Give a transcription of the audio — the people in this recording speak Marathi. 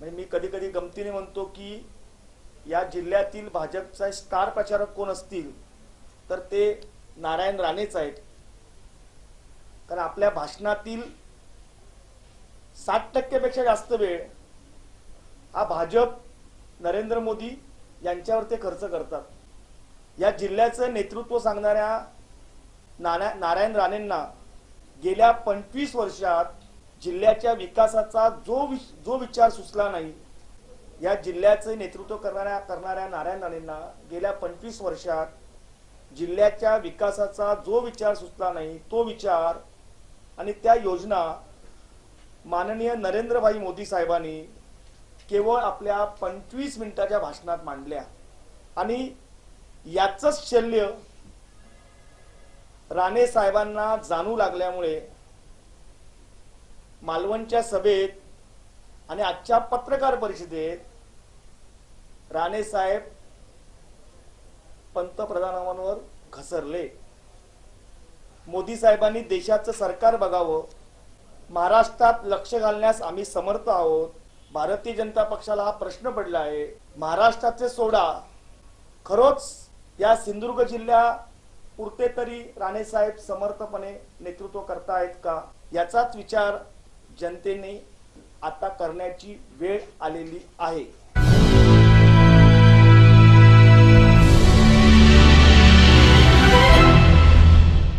म्हणजे मी कधी कधी गमतीने म्हणतो की या जिल्ह्यातील भाजपचा स्टार प्रचारक कोण असतील तर ते नारायण राणेच आहेत. कारण आपल्या भाषणातील साठ टक्केपेक्षा जास्त वेळ हा भाजप नरेंद्र मोदी यांच्यावर ते खर्च करतात. या जिल्ह्याचं नेतृत्व सांगणाऱ्या नाना नारायण राणेंना गेल्या पंचवीस वर्षात जिल्ह्याच्या विकासाचा जो वि जो विचार सुचला नाही या जिल्ह्याचे नेतृत्व करणाऱ्या करणाऱ्या नारायण राणेंना गेल्या पंचवीस वर्षात जिल्ह्याच्या विकासाचा जो विचार सुचला नाही तो विचार आणि त्या योजना माननीय नरेंद्रभाई मोदी साहेबांनी केवळ आपल्या पंचवीस मिनिटाच्या भाषणात मांडल्या. आणि याचंच शल्य राणे साहेबांना जाणू लागल्यामुळे मालवणच्या सभेत आणि आजच्या पत्रकार परिषदेत राणे साहेब पंतप्रधानांवर घसरले. मोदी साहेबांनी देशाचं सरकार बघावं महाराष्ट्रात लक्ष घालण्यास आम्ही समर्थ आहोत. भारतीय जनता पक्षाला हा प्रश्न पडला आहे. महाराष्ट्राचे सोडा. खरोच या सिंधुदुर्ग जिल्ह्या पुरते तरी राणे साहेब समर्थपणे नेतृत्व करतायत का? याचाच विचार जनतेने आता करण्याची वेळ आलेली आहे.